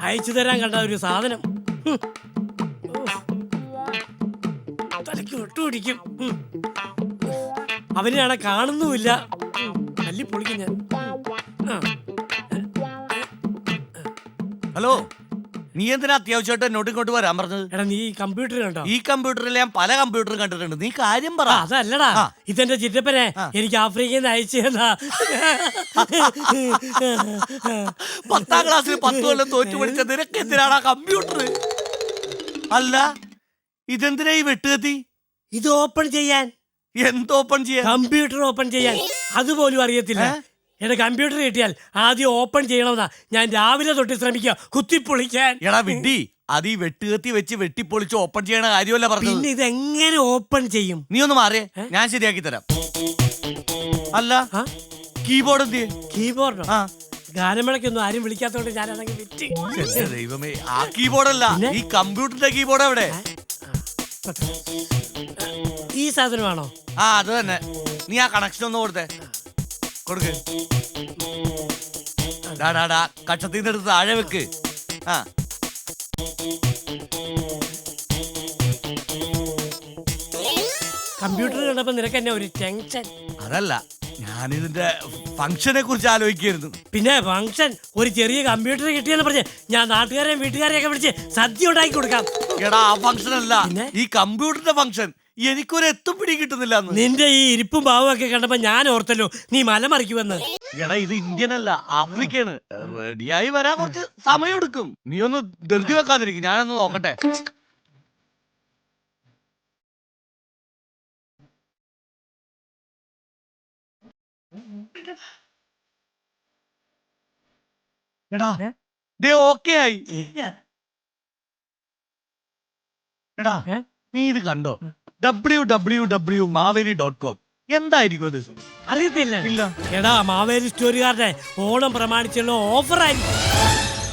അയച്ചു തരാൻ കണ്ട ഒരു സാധനം. തലയ്ക്ക് ഒട്ടുപിടിക്കും. അവനെയാണെ കാണുന്നുമില്ല. തല്ലി പൊളിക്കും ഞാൻ. ഹലോ. നീ എന്തിനാ അത്യാവശ്യമായിട്ട് എന്നോട് ഇങ്ങോട്ട് വരാൻ പറഞ്ഞത്? എടാ നീ കമ്പ്യൂട്ടർ കണ്ടോ? ഈ കമ്പ്യൂട്ടറിൽ ഞാൻ പല കമ്പ്യൂട്ടറും കണ്ടിട്ടുണ്ട്. നീ കാര്യം പറ. അതല്ലടാ. ആ. ഇതെന്റെ ചിറ്റപ്പനെ. എനിക്ക് ആഫ്രിക്കയിൽ നിന്ന് അയച്ചു തന്നാ. പത്താം ക്ലാസ്സിൽ പത്ത് കൊല്ലം തോറ്റു പഠിച്ച നിനക്ക് എന്തിനാണ് ആ കമ്പ്യൂട്ടർ? അല്ല ഇതെന്തിനാ ഈ വെട്ടുകത്തി? ഇത് ഓപ്പൺ ചെയ്യാൻ. എന്ത് ഓപ്പൺ ചെയ്യാൻ? കമ്പ്യൂട്ടർ ഓപ്പൺ ചെയ്യാൻ. അതുപോലും അറിയത്തില്ല. ഏ? എന്റെ കമ്പ്യൂട്ടർ കിട്ടിയാൽ ആദ്യം ഓപ്പൺ ചെയ്യണമെന്നാ. ഞാൻ രാവിലെ തൊട്ട് ശ്രമിക്കുക. കുത്തിപ്പൊളിക്കാൻ. എടാ വിണ്ടി അത് ഈ വെട്ടുകത്തി വെച്ച് വെട്ടിപ്പൊളിച്ച് ഓപ്പൺ ചെയ്യണ കാര്യമല്ല പറഞ്ഞത്. പിന്നെ ഇത് എങ്ങനെ ഓപ്പൺ ചെയ്യും? നീ ഒന്ന് മാറിയേ? ഞാൻ ശരിയാക്കി തരാം. അല്ല ആ? കീബോർഡ് എന്ത് കീബോർഡ്? ആ. ഗാനമേളയ്ക്കൊന്നും ആരും വിളിക്കാത്തോണ്ട് ഞാൻ അതങ്ങ് വിറ്റ് എന്റെ ദൈവമേ ആ കീബോർഡ് അല്ല പിന്നെ? ഈ കമ്പ്യൂട്ടറിന്റെ കീബോർഡ് എവിടെ? ഈ സാധനമാണോ? ആ അത് തന്നെ. നീ ആ കണക്ഷൻ ഒന്ന് കൊടുത്തേ. കൊടുക്ക്. ഡാ, ഡാ, ഡാ, എടുത്ത് താഴെ വെക്ക്. ആ. കമ്പ്യൂട്ടർ കണ്ടപ്പോ നിനക്ക് എന്നെ ഒരു ടെൻഷൻ. അതല്ല ഞാനിതിന്റെ ഫംഗ്ഷനെ കുറിച്ച് ആലോചിക്കായിരുന്നു. പിന്നെ ഫംഗ്ഷൻ ഒരു ചെറിയ കമ്പ്യൂട്ടർ കിട്ടിയെന്ന് പറഞ്ഞ് ഞാൻ നാട്ടുകാരെയും വീട്ടുകാരെയൊക്കെ വിളിച്ച് സദ്യ ഉണ്ടാക്കി കൊടുക്കാം. എടാ ആ ഫംഗ്ഷൻ അല്ല? ഈ കമ്പ്യൂട്ടറിന്റെ ഫംഗ്ഷൻ. എനിക്കൊരു എത്തും പിടി കിട്ടുന്നില്ല നിന്റെ ഈ ഇരിപ്പും ഭാവവും ഒക്കെ കണ്ടപ്പോ ഞാൻ ഓർത്തല്ലോ നീ മലമറിക്കുമെന്ന് എടാ ഇത് ഇന്ത്യൻ അല്ല ആഫ്രിക്കയാണ് റെഡിയായി വരാൻ കുറച്ച് സമയം എടുക്കും നീ ഒന്ന് ധൃതി വെക്കാതിരിക്കും ഞാനൊന്ന് നോക്കട്ടെ. എടാ ദേ ഓക്കെ ആയി. എടാ നീ ഇത് കണ്ടോ? W W W Maveli dot com എന്തായിരിക്കും അത്? അറിയത്തില്ല. ഇല്ല. എടാ മാവേലി സ്റ്റോറുകാരുടെ ഓണം പ്രമാണിച്ചുള്ള ഓഫർ ആയിരിക്കും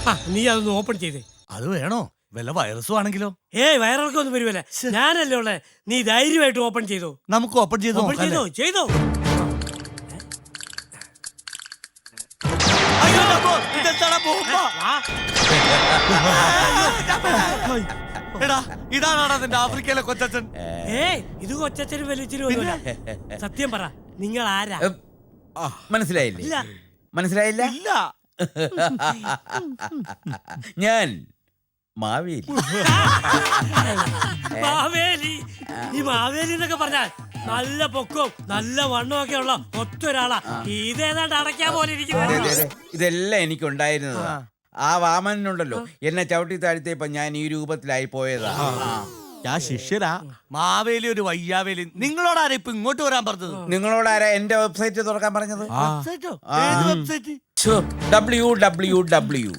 ആ നീ അതൊന്ന് ഓപ്പൺ ചെയ്തേ. അത് വേണോ? വല്ല വൈറസും ആണെങ്കിലോ? ഏയ് വയറിളക്കൊന്നും വരുമല്ലേ ഞാനല്ലേ ഉള്ളേ? നീ ധൈര്യമായിട്ട് ഓപ്പൺ ചെയ്തു? നമുക്ക് ഓപ്പൺ ചെയ്ത് ഓപ്പൺ നോക്കാം ചെയ്തോ? ചെയ്തോ? അയ്യോ, അപ്പോ ഇതെന്താടാ ബോംബാ? എടാ ഇതാണാടാ നിന്റെ ആഫ്രിക്കയിലെ കൊച്ചച്ഛൻ. ഏയ് ഇത് കൊച്ചച്ഛനും വലിയച്ഛനും ഒന്നുമില്ല സത്യം പറ നിങ്ങൾ ആരാ? ഉം, മനസ്സിലായില്ലേ? ഇല്ല. മനസ്സിലായില്ല? ഇല്ല. ഞാൻ മാവേലി. മാവേലി. ഈ മാവേലി എന്നൊക്കെ പറഞ്ഞാൽ നല്ല പൊക്കവും നല്ല വണ്ണവും ഒക്കെ ഉള്ള ഒറ്റ ഒരാളാ. ഇതേതാണ്ട് അടയ്ക്കാൻ പോലെ ദേ, ഇരിക്കുന്നത് ദേ, ഇതെല്ലാം എനിക്കുണ്ടായിരുന്നതാ. ആ വാമനുണ്ടല്ലോ എന്നെ ചവിട്ടി താഴ്ത്തിയപ്പോ ഞാൻ ഈ രൂപത്തിലായി പോയതാ. ആ. ഞാൻ ശിഷ്യരാ. മാവേലി ഒരു വയ്യാവേലി. നിങ്ങളോടാരാ ഇപ്പൊ ഇങ്ങോട്ട് വരാൻ പറഞ്ഞത്? നിങ്ങളോടാരാ എന്റെ വെബ്സൈറ്റ് തുറക്കാൻ പറഞ്ഞത്? വെബ്സൈറ്റോ? ഏത് website? W W W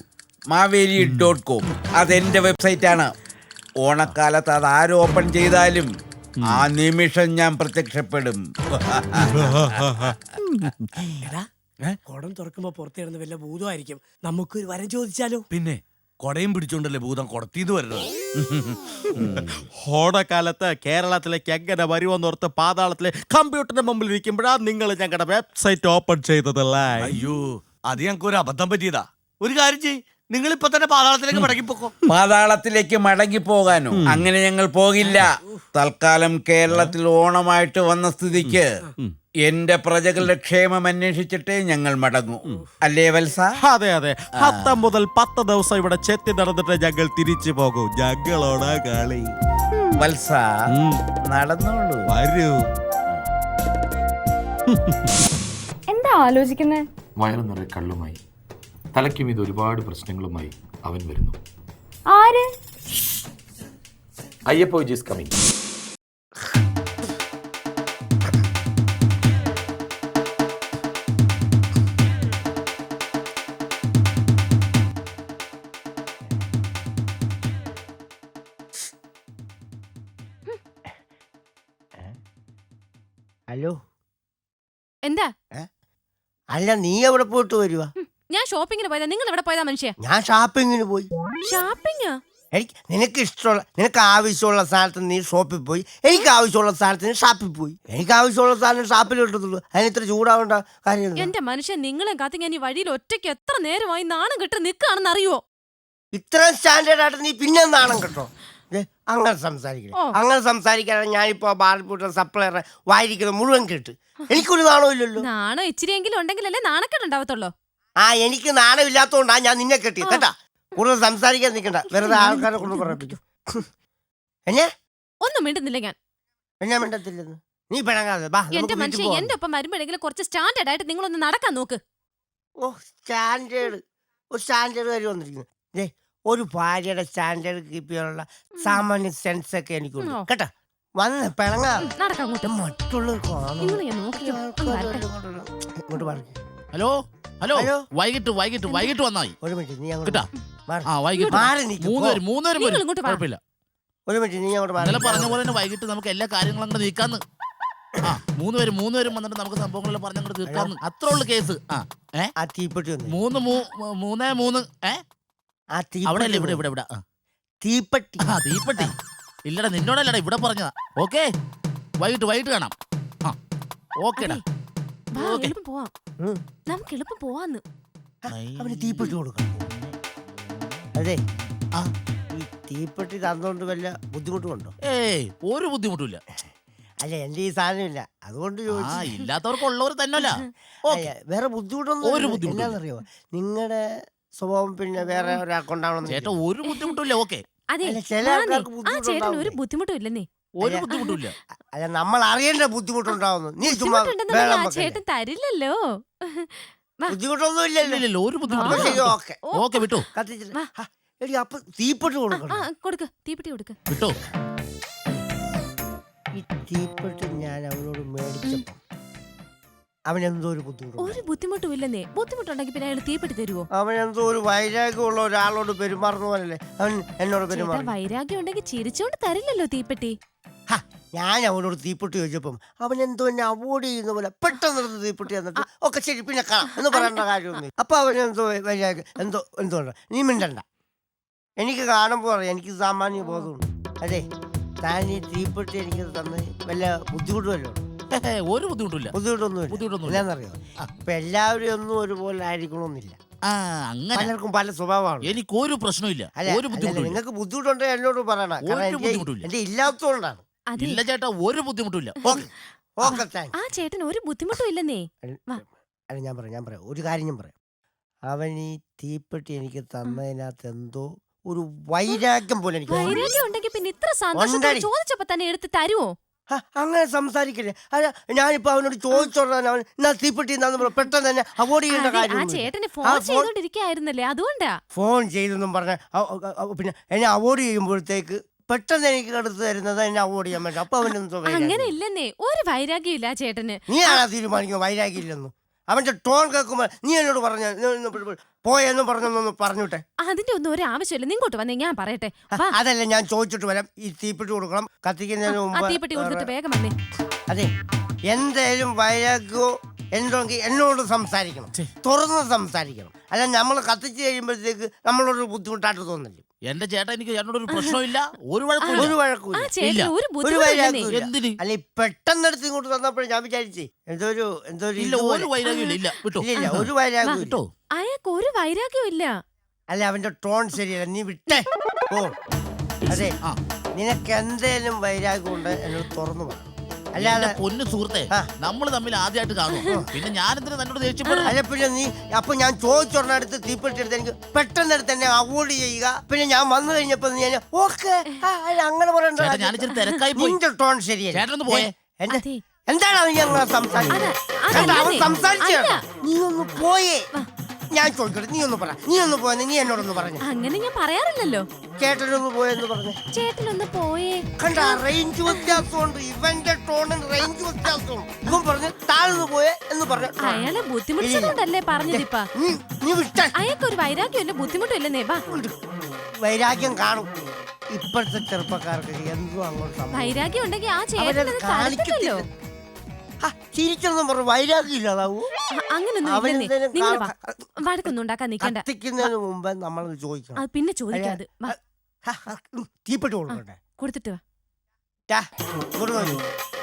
Maveli dot com അതെന്റെ വെബ്സൈറ്റ് ആണ് ഓണക്കാലത്ത് അത് ആര് ഓപ്പൺ ചെയ്താലും ആ നിമിഷം ഞാൻ പ്രത്യക്ഷപ്പെടും. എടാ കുടം തുറക്കുമ്പോ പുറത്തിടുന്ന വല്ല ഭൂതമായിരിക്കും. നമുക്കൊരു വരം ചോദിച്ചാലോ? പിന്നെ കൊടയും പിടിച്ചോണ്ടല്ലേ ഭൂതം കൊടത്തിന്ന് വരുന്നത്? ഓണക്കാലത്ത് കേരളത്തിലേക്ക് എങ്ങനെ വരുമെന്നോർത്ത് പാതാളത്തിലെ കമ്പ്യൂട്ടറിന്റെ മുമ്പിൽ ഇരിക്കുമ്പോഴാ നിങ്ങൾ ഞങ്ങളുടെ വെബ്സൈറ്റ് ഓപ്പൺ ചെയ്തതല്ലേ അയ്യോ അത് ഞങ്ങൾക്ക് ഒരു അബദ്ധം പറ്റിയതാ. ഒരു കാര്യം ചെയ് നിങ്ങൾ ഇപ്പൊ തന്നെ പാതാളത്തിലേക്ക് മടങ്ങിപ്പോക്കോ. പാതാളത്തിലേക്ക് മടങ്ങി പോകാനോ അങ്ങനെ ഞങ്ങൾ പോകില്ല. തൽക്കാലം കേരളത്തിൽ ഓണമായിട്ട് വന്ന സ്ഥിതിക്ക്. എന്റെ പ്രജകളുടെ ക്ഷേമം അന്വേഷിച്ചിട്ടേ ഞങ്ങൾ മടങ്ങൂ. അല്ലേ വത്സ? അതെ അതെ. പത്ത് മുതൽ പത്ത് ദിവസം ഇവിടെ ചെത്തി നടന്നിട്ട് ഞങ്ങൾ തിരിച്ചു പോകും. ഞങ്ങളോടാ കളി. വത്സ ഉം, നടന്നോളൂ. വരൂ. എന്താ ആലോചിക്കുന്നേ? വയറു നിറയെ കള്ളുമായി. തലയ്ക്കും ഇത് ഒരുപാട് പ്രശ്നങ്ങളുമായി അവൻ വരുന്നു. ആര്? അയ്യപ്പോ ഇസ് കമ്മിങ്. എന്താ? അല്ല നീ എവിടെ പോയിട്ട് വരുവാ? ഞാൻ ഷോപ്പിങ്ങിന് പോയതാ. നിങ്ങൾ എവിടെ പോയതാ മനുഷ്യ? ഞാൻ ഷോപ്പിങ്ങിന് പോയി. ഷോപ്പിംഗ് എനിക്ക് നിനക്ക് ഇഷ്ടമുള്ള നിനക്ക് ആവശ്യമുള്ള സ്ഥലത്ത് നീ ഷോപ്പിൽ പോയി. എനിക്ക് ആവശ്യമുള്ള സ്ഥലത്ത് നീ ഷാപ്പിൽ പോയി. എനിക്ക് ആവശ്യമുള്ള സാധനം ഷാപ്പിൽ കിട്ടത്തുള്ളൂ അതിന് ഇത്ര ചൂടാവേണ്ട കാര്യം എന്റെ മനുഷ്യൻ നിങ്ങളെ കാത്തി ഞാൻ ഈ വഴിയിൽ ഒറ്റയ്ക്ക് എത്ര നേരമായി നാണം കിട്ടും നിൽക്കുകയാണെന്ന് അറിയുമോ ഇത്രയും സ്റ്റാൻഡേർഡ് ആയിട്ട് നീ പിന്നെ നാണം കേട്ടോ? അങ്ങനെ സംസാരിക്കണം. അങ്ങനെ സംസാരിക്കാനാണ് ഞാനിപ്പോ ബാറിൽ പോയിട്ട് സപ്ലയർ വായിരിക്കുന്നത് മുഴുവൻ കേട്ട്. എനിക്കൊരു നാണോ ഇല്ലല്ലോ. നാണോ? ഇച്ചിരിയെങ്കിലും ഉണ്ടെങ്കിലല്ലേ നാണക്കേട് ഉണ്ടാവത്തുള്ളൂ. ആ എനിക്ക് നാണമില്ലാത്തോണ്ടാ ഞാൻ നിന്നെ കെട്ടി കേട്ടാ? കൂടുതൽ സംസാരിക്കാൻ നിൽക്കണ്ട. വെറുതെ ആൾക്കാരെ കൊണ്ട് പറയപ്പിക്കും. എന്നെ? ഒന്നും മിണ്ടുന്നില്ല ഞാൻ. എന്നാ മിണ്ടത്തില്ലെന്ന്. നീ പിണങ്ങാതെ എന്റെ മനുഷ്യൻ. എന്റെ ഒപ്പം വരുമ്പോഴെങ്കിലും കുറച്ച് സ്റ്റാൻഡേർഡ് ആയിട്ട് നിങ്ങളൊന്ന് നടക്കാൻ നോക്ക്. ഓ സ്റ്റാൻഡേർഡ്. ഒരു സ്റ്റാൻഡേർഡ് കാര്യം വന്നിരിക്കുന്നു. ഒരു ഭാര്യയുടെ സ്റ്റാൻഡേർഡ് കീപ്പ് ചെയ്യാനുള്ള സാമാന്യ സെൻസ് ഒക്കെ എനിക്കുണ്ട്. കേട്ടോ? വന്ന് അങ്ങോട്ട്. മറ്റുള്ളവർ ഇങ്ങോട്ട് പറഞ്ഞു ഹലോ? ഹലോ? ഹലോ. വൈകിട്ട് വൈകിട്ട് വൈകിട്ട് വന്നായി. ഒരു മിനിറ്റ് നീ അങ്ങോട്ട്. ആ വൈകിട്ട്. മാറി നിൽക്ക്, മൂന്ന് പോ. പേര് മൂന്ന് പേരും നിങ്ങൾ വരും. ഇങ്ങോട്ട് വാ. കുഴപ്പമില്ല. ഒരു മിനിറ്റ് നീ അങ്ങോട്ട് ഇന്നലെ പറഞ്ഞ പോലെ തന്നെ വൈകിട്ട് നമുക്ക് എല്ലാ കാര്യങ്ങളും അങ്ങോട്ട് നീക്കാന്ന്. ആ മൂന്നുപേരും പേര് മൂന്ന് വന്നിട്ട് നമുക്ക് സംഭവങ്ങളെല്ലാം പറഞ്ഞങ്ങോട്ട് തീർക്കാന്ന്. അത്രേ ഉള്ളു കേസ്. ആ ഏ? ആ തീപ്പെട്ടി ഒന്ന് മൂന്ന് മൂന്നേ മൂന്ന് ഏ? ആ അവിടെ അല്ലേ ഇവിടെ ഇവിടെ ഇവിടെ. ആ. തീപ്പെട്ടി. ആ തീപ്പെട്ടി. ഇല്ലടാ നിന്നോടല്ലടാ ഇവിടെ പറഞ്ഞതാ. ഓക്കെ? വൈകിട്ട് വൈകിട്ട് കാണാം. ആ ഓക്കേടാ. വാ ഓക്കേ. എളുപ്പം പോവാം. ഉം. നമുക്ക് എളുപ്പം പോവാന്ന്. അവന് തീപ്പെട്ടി കൊടുക്കണം. അതെ. ആ. ഈ തീപ്പെട്ടി വല്ല ബുദ്ധിമുട്ടുമുണ്ടോ ഏയ് ഒരു ബുദ്ധിമുട്ടില്ല അല്ല എന്റെ ഈ സാധനമില്ല അതുകൊണ്ട് ആ ചോദിച്ചു ഇല്ലാത്തവർക്ക് ഉള്ളവർ തന്നെയല്ല ഓക്കെ. അല്ല, വേറെ ബുദ്ധിമുട്ടൊന്നും ഒരു ഇല്ല. ബുദ്ധിമുട്ടും ഇല്ല. എന്നാന്നറിയോ നിങ്ങളുടെ സ്വഭാവം പിന്നെ വേറെ ഒരാൾക്കുണ്ടാവണം ചേട്ടാ ഒരു ബുദ്ധിമുട്ടില്ല ഓക്കെ. അതെ അല്ല, ചില വാ നീ. ആൾക്കാർക്ക് ആ ചേട്ടന് ഒരു ബുദ്ധിമുട്ടുണ്ടാവും. ബുദ്ധിമുട്ടും ഇല്ലെന്നേ ഒരു അല്ല. ബുദ്ധിമുട്ടില്ല അല്ല നമ്മൾ അറിയേണ്ട ബുദ്ധിമുട്ടുണ്ടാവുന്നു. നീ ചുമ്മാ ആ വെക്കല്ലേ. ചേട്ടൻ തരില്ലല്ലോ. വാ. ബുദ്ധിമുട്ടൊന്നും ഇല്ലല്ലോ ഇല്ലല്ലോ ഒരു അപ്പൊ ബുദ്ധിമുട്ടില്ല. ശരി ഓക്കെ. ഓക്കെ വിട്ടോ. കത്തിച്ചിട്ട്. വാ. ആ, എടി അപ്പൊ തീപ്പെട്ടി ആ കൊടുക്കണം. കൊടുക്ക് തീപ്പെട്ടി കൊടുക്ക. വിട്ടോ. ഈ തീപ്പെട്ടി ഞാൻ അവനോട് മേടിച്ചപ്പോ അവനെന്തോ ഒരു ബുദ്ധിമുട്ട് ഒരു ബുദ്ധിമുട്ടും ഇല്ലെന്നേ ബുദ്ധിമുട്ടുണ്ടെങ്കിൽ പിന്നെ അയാൾ തീപ്പെട്ടി തരുവോ? എന്തോ ഒരു വൈരാഗ്യമുള്ള ഒരാളോട് പെരുമാറുന്ന പോലല്ലേ അവൻ എന്നോട് ചേട്ടാ പെരുമാറി. വൈരാഗ്യം ഉണ്ടെങ്കിൽ ചിരിച്ചോണ്ട് തരില്ലല്ലോ തീപ്പെട്ടി. ഹ, ഞാൻ അവനോട് തീപ്പെട്ടി ചോദിച്ചപ്പം അവൻ എന്തോ എന്നെ അവോയ്ഡ് ചെയ്യുന്ന പോലെ പെട്ടെന്ന് എടുത്ത് തീപ്പെട്ടി എന്നിട്ട് ഒക്കെ ശരി പിന്നെ കാണാം എന്ന് പറയേണ്ട കാര്യമൊന്നും അപ്പൊ അവൻ എന്തോ വൈരാഗ്യം എന്തോ എന്തോ ഉണ്ട്. നീ മിണ്ടണ്ട. എനിക്ക് കാണുമ്പോൾ അറിയാം എനിക്ക് സാമാന്യ ബോധമുണ്ട്. അതെ താൻ ഈ തീപ്പെട്ടി എനിക്ക് തന്നെ വല്ല ബുദ്ധിമുട്ടുമല്ലോ ഹേ, ഒരു ബുദ്ധിമുട്ടില്ല ബുദ്ധിമുട്ടൊന്നുമില്ല. ബുദ്ധിമുട്ടൊന്നുമില്ല. എന്നാന്നറിയോ ഇപ്പൊ എല്ലാവരും ഒന്നും ഒരുപോലെ ആയിരിക്കണമെന്നില്ല ആ അങ്ങനെ. പലർക്കും പല സ്വഭാവമാണ്. എനിക്ക് ഒരു പ്രശ്നമില്ല അല്ല ഒരു അല്ല, ബുദ്ധിമുട്ടില്ല നിങ്ങൾക്ക് ബുദ്ധിമുട്ടുണ്ടെങ്കിൽ എന്നോട് പറയണം? കാരണം എനിക്ക് ബുദ്ധിമുട്ടുമില്ല. എന്റെ ഇല്ലാത്തതുകൊണ്ടാണ്. അതെ ഇല്ല ചേട്ടാ ഒരു ബുദ്ധിമുട്ടില്ല ഓക്കെ. ഓക്കെ. താങ്ക്സ് ആ ചേട്ടൻ ഒരു ബുദ്ധിമുട്ടും ഇല്ലെന്നേ. വാ. അല്ല ഞാൻ പറയാം ഞാൻ പറയാം. ഒരു കാര്യം ഞാൻ പറയാം. അവൻ ഈ തീപ്പെട്ടി എനിക്ക് തന്നതിനകത്ത് എന്തോ ഒരു വൈരാഗ്യം പോലെ എനിക്ക് വൈരാഗ്യം ഉണ്ടെങ്കിൽ പിന്നെ ഇത്ര സന്തോഷം ഉണ്ടടി. ചോദിച്ചപ്പോ തന്നെ എടുത്ത് തരുവോ? ഹ, അങ്ങനെ സംസാരിക്കില്ലേ? അല്ല ഞാനിപ്പോ അവനോട് ചോദിച്ചോടാൻ അവൻ. എന്നാ തീപ്പെട്ടി എന്നാന്ന് പറഞ്ഞു പെട്ടെന്ന് തന്നെ അവോയ്ഡ് ചെയ്യേണ്ട ആ കാര്യം ചേട്ടന് ഫോൺ ചെയ്തോണ്ടിരിക്കായിരുന്നല്ലേ? അതുകൊണ്ടാ. ഫോൺ ചെയ്തെന്നും പറഞ്ഞ പിന്നെ എന്നെ അവോയ്ഡ് ചെയ്യുമ്പോഴത്തേക്ക് പെട്ടെന്ന് എനിക്ക് എടുത്ത് തരുന്നത് എന്നെ അവോയ്ഡ് ചെയ്യാൻ പറ്റും അപ്പൊ അവനൊന്നും അങ്ങനെ ഇല്ലെന്നേ ഒരു വൈരാഗ്യം ഇല്ല ആ ചേട്ടന്. നീ ആരാ തീരുമാനിക്കും വൈരാഗ്യം വൈരാഗ്യമില്ലെന്ന്? അവന്റെ ടോൺ കേൾക്കുമ്പോ നീ എന്നോട് പറഞ്ഞ പോയെന്ന് പറഞ്ഞൊന്ന് പറഞ്ഞുട്ടെ. അതിന്റെ ഒന്നും ഒരു ആവശ്യമില്ല നിങ്ങോട്ട് വന്നേ ഞാൻ പറയട്ടെ. അതല്ല ഞാൻ ചോദിച്ചിട്ട് വരാം. ഈ തീപ്പെട്ടി കൊടുക്കണം. കത്തിക്കുന്നതിന് മുമ്പ് തീപ്പെട്ടി കൊടുത്തിട്ട് വേഗം വന്നേ. അതെ എന്തേലും വൈരാഗ്യമോ എന്തെങ്കിൽ എന്നോട് സംസാരിക്കണം. തുറന്ന് സംസാരിക്കണം. അല്ല നമ്മൾ കത്തിച്ച് കഴിയുമ്പോഴത്തേക്ക് നമ്മളൊരു ബുദ്ധിമുട്ടായിട്ട് തോന്നില്ല? എന്റെ ചേട്ടൻ എനിക്ക് ചേട്ടനോട് ഒരു പ്രശ്നമില്ല ഒരു ഒരു കുഴപ്പമില്ല ആ ചേട്ടന് ഇല്ല. ഒരു. എന്തിന്? അല്ല ഈ പെട്ടെന്നെടുത്ത് ഇങ്ങോട്ട് തന്നപ്പോഴും ഞാൻ വിചാരിച്ചേ എന്തോ ഒരു എന്തോ ഒരു ഇല്ല ഇതുപോലെ. ഒരു വൈരാഗ്യം ഇല്ല വിട്ടോ. ഇല്ല ഇല്ല ഒരു വൈരാഗ്യം ഇല്ല. വിട്ടോ. അയാൾക്ക് ഒരു വൈരാഗ്യവും ഇല്ല. അല്ല അവന്റെ ടോൺ ശരിയല്ല. നീ വിട്ടേ. ഓ അതെ. ആ. നിനക്ക് എന്തേലും വൈരാഗ്യം ഉണ്ട് എന്നോട് തുറന്നു പറ. അല്ലാതെ പൊന്നു സുഹൃത്തെ നമ്മൾ തമ്മിൽ ആദ്യമായിട്ട് കാണും പിന്നെ ഞാൻ എന്തിനാ തന്നോട് ദേഷ്യപ്പെടും അല്ല പിന്നെ നീ അപ്പൊ ഞാൻ ചോദിച്ചൊരെണ്ണം അടുത്ത് തീപ്പെട്ടി എടുത്ത് എനിക്ക് പെട്ടെന്ന് എടുത്ത് എന്നെ അവോയ്ഡ് ചെയ്യുക. പിന്നെ ഞാൻ വന്നു കഴിഞ്ഞപ്പോ ഞാൻ ഓക്കെ അങ്ങനെ പറയണ്ട ഞാൻ ഇച്ചിരി തിരക്കായി പോയി. നിന്റെ ടോൺ ശരിയല്ല. ചേട്ടനൊന്ന് പോയേ. എന്റെ- എന്താണ് ഞങ്ങൾ സംസാരിച്ചത്? അതല്ലെന്നേ. നീ ഒന്ന് പോയേ. ഞാൻ ചോദിക്കട്ടെ നീ ഒന്ന് പറ. നീ ഒന്ന് പോയെന്ന് നീ എന്നോടൊന്ന് പറഞ്ഞു. അങ്ങനെ ഞാൻ പറയാറില്ലല്ലോ. ചേട്ടനൊന്ന് പോയെന്ന് പറഞ്ഞു. ചേട്ടനൊന്ന് പോയേ. കണ്ട റേഞ്ച് വ്യത്യാസമുണ്ട്. ഇവന്റെ റേഞ്ച് വ്യത്യാസമുണ്ട് ഇവൻ പറഞ്ഞു താഴ്ന്നു പോയെ എന്ന് പറഞ്ഞു അയാളെ ബുദ്ധിമുട്ടിച്ചതുകൊണ്ടല്ലേ പറഞ്ഞതിപ്പാ നീ നീ വിട്ട. വൈരാഗ്യം ഇല്ല ബുദ്ധിമുട്ടില്ല ഇല്ലെന്നേ വൈരാഗ്യം കാണും. ഇപ്പോഴത്തെ ചെറുപ്പക്കാർക്ക് എന്തോ അങ്ങോട്ട്. വൈരാഗ്യം ഉണ്ടെങ്കിൽ ആ അവരത് ചിരിച്ചെന്നും പറഞ്ഞു വൈരാഗ്യം ഇല്ലാതാവൂ. അങ്ങനൊന്നും നിങ്ങൾ വാ. കാണ- വഴക്കൊന്നും ഉണ്ടാക്കാൻ നിക്കണ്ട കത്തിക്കുന്നതിന് മുമ്പ് ചോദിക്കണം. അത് പിന്നെ ചോദിക്കാതെ. വാ. കൊടുത്തിട്ട് വാ.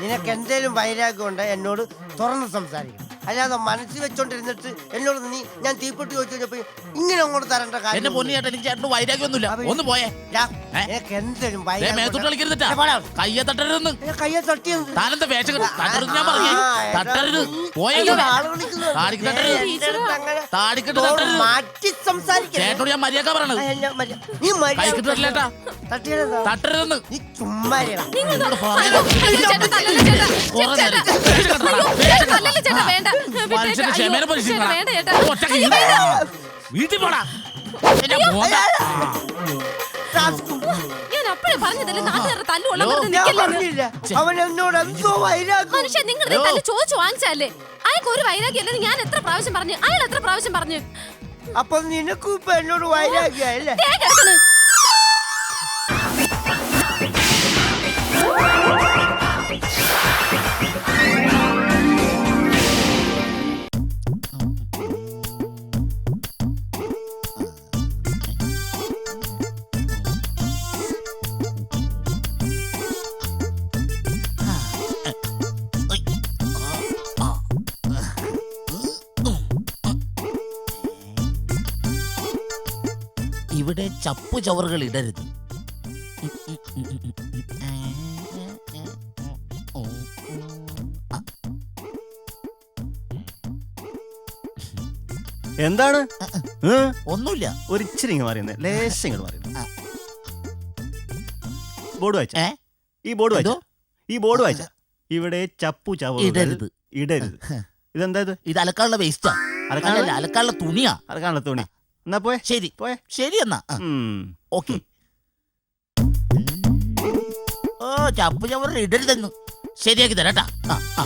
നിനക്ക് എന്തേലും വൈരാഗ്യം ഉണ്ട് എന്നോട് തുറന്ന് സംസാരിക്കണം അല്ലാതെ മനസ്സിൽ വെച്ചോണ്ടിരുന്നിട്ട് എന്നോട് നീ ഞാൻ തീപ്പെട്ടി ചോദിച്ചു കഴിഞ്ഞപ്പോ ഇങ്ങനെ അങ്ങോട്ട് തരണ്ട എന്റെ കാര്യം പൊന്നു ചേട്ടൻ എനിക്ക് ചേട്ടന് വൈരാഗ്യമൊന്നുമില്ല. ഒന്ന് പോയേ. ഏ? നിനക്ക് എന്തേലും ദേ, വൈരാഗ്യം മേത്തോട്ട്. കയ്യെ തട്ടരുതെന്ന്. കയ്യെ തട്ടിയത് താനെന്താ വേഷം കെട്ടി- തട്ടരുത് ഞാൻ പറഞ്ഞു. ആ, എടാ, തട്ടരുത്. നീ- പോയേ അയ്യോ, ആൾ വിളിക്കുന്നു. താടിക്ക് അടുത്ത് അങ്ങനെ താടിക്കിട്ട് തട്ടരുത്. മാറ്റി സംസാരിക്കരുത്. ചേട്ടനോട് ഞാൻ മര്യാദ പറയണത്. ആ, ഞാൻ മര്യ- നീ മര്യാദ കൈക്കിട്ട് തട്ടില്ലേട്ടാ തട്ടിയതെന്താ? തട്ടരുതെന്ന്. നീ ചുമ്മാ ഇരുടാ. വീട്ടിൽ പോടാ. ഞാൻ അപ്പഴേ പറഞ്ഞതല്ലേ നാട്ടുകാരുടെ തല്ലുള്ള വെറുതെ ഞാൻ നിൽക്കല്ലെന്ന്. പറഞ്ഞില്ല. അവൻ എന്നോട് എന്തോ വൈരാഗ്യം. മനുഷ്യ നിങ്ങൾ തല്ല് ചോദിച്ചു വാങ്ങിച്ചല്ലേ അയാൾക്ക് ഒരു വൈരാഗ്യം അല്ലെന്ന് ഞാൻ എത്ര പ്രാവശ്യം പറഞ്ഞു? അയാൾ എത്ര പ്രാവശ്യം പറഞ്ഞു? അപ്പൊ നിനക്കും ഇപ്പൊ എന്നോട് വൈരാഗ്യല്ലേ ഇവിടെ ചപ്പു ചവറുകൾ ഇടരുത്. എന്താണ്? ഒന്നുമില്ല. ഒരു ഇച്ചിരി ഇങ്ങ് ലേശം ഇങ്ങോട്ട് ബോർഡ് വായിച്ച? ഈ ബോർഡ് വായിച്ച? ഈ ബോർഡ് വായിച്ച? ഇവിടെ ചപ്പു ചവ ഇടരുത്. ഇടരുത്. ഇതെന്താ ഇത്? അലക്കാനുള്ള വേസ്റ്റാ അലക്കാനുള്ള- തുണിയാ അലക്കാനുള്ള തുണിയാ. തുണി. എന്നാ പോയെ? ശരി. പോയെ? ശരി എന്നാ. ഓക്കെ. ഓ ചപ്പു ചവറിൽ ഇടരുതെന്നു ശരിയാക്കി തരാട്ടാ ആ ആ.